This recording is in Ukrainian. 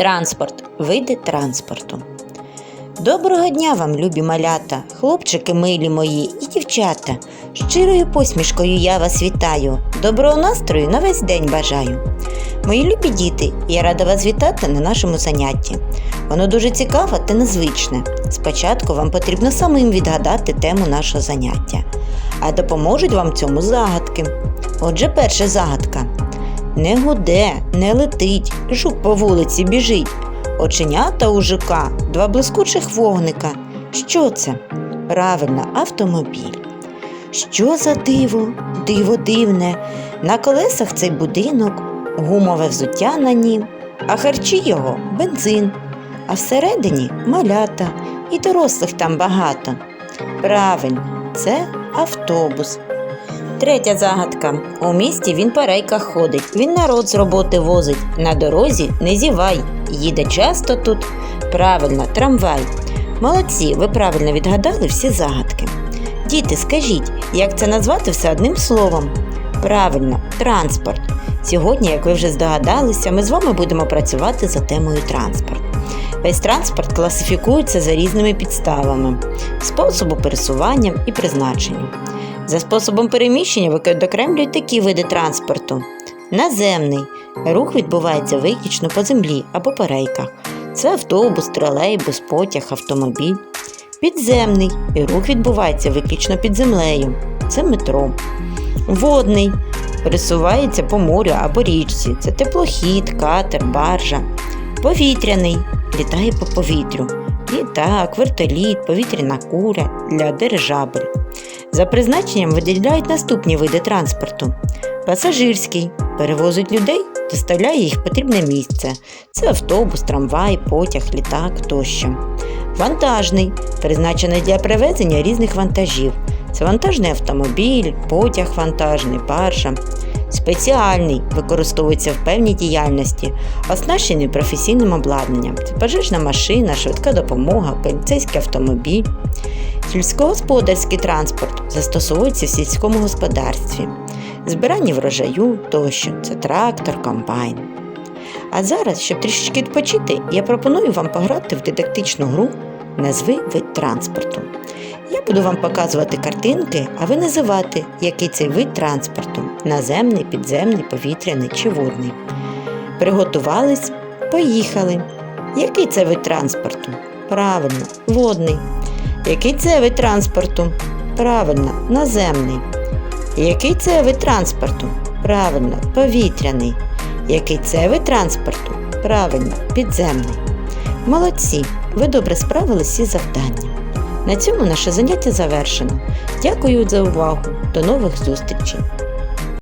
Транспорт. Види транспорту. Доброго дня вам, любі малята, хлопчики милі мої і дівчата. Щирою посмішкою я вас вітаю. Доброго настрою на весь день бажаю. Мої любі діти, я рада вас вітати на нашому занятті. Воно дуже цікаве та незвичне. Спочатку вам потрібно самим відгадати тему нашого заняття, а допоможуть вам цьому загадки. Отже, перша загадка. Не гуде, не летить, жук по вулиці біжить. Оченята у жука, два блискучих вогника. Що це? Правильно, автомобіль. Що за диво? Диво дивне. На колесах цей будинок, гумове взуття на нім, а харчі його бензин, а всередині малята, і дорослих там багато. Правильно, це автобус. Третя загадка. У місті він по ходить, він народ з роботи возить. На дорозі не зівай. Їде часто тут. Правильно, трамвай. Молодці, ви правильно відгадали всі загадки. Діти, скажіть, як це назвати все одним словом? Правильно, транспорт. Сьогодні, як ви вже здогадалися, ми з вами будемо працювати за темою транспорт. Весь транспорт класифікується за різними підставами, способу пересування і призначенням. За способом переміщення викокремлюють такі види транспорту. Наземний рух відбувається виключно по землі або по рейках. Це автобус, тролейбус, потяг, автомобіль. Підземний рух відбувається виключно під землею. Це метро. Водний пересувається по морю або річці. Це теплохід, катер, баржа. Повітряний літає по повітрю. Літак, вертоліт, повітряна куля для дирижабель. За призначенням виділяють наступні види транспорту. Пасажирський перевозить людей, доставляє їх в потрібне місце. Це автобус, трамвай, потяг, літак тощо. Вантажний призначений для перевезення різних вантажів. Це вантажний автомобіль, потяг вантажний, баржа. Спеціальний використовується в певній діяльності, оснащений професійним обладнанням. Пожежна машина, швидка допомога, поліцейський автомобіль. Сільськогосподарський транспорт застосовується в сільському господарстві, збирання врожаю тощо це трактор, комбайн. А зараз, щоб трішечки відпочити, я пропоную вам пограти в дидактичну гру Назви вид транспорту. Я буду вам показувати картинки, а ви називати, який цей вид транспорту наземний, підземний, повітряний чи водний. Приготувались, поїхали. Який це вид транспорту? Правильно, водний. Який це вид транспорту? Правильно, наземний. Який це вид транспорту? Правильно, повітряний. Який це вид транспорту? Правильно, підземний. Молодці! Ви добре справили із завданням. На цьому наше заняття завершено. Дякую за увагу. До нових зустрічей!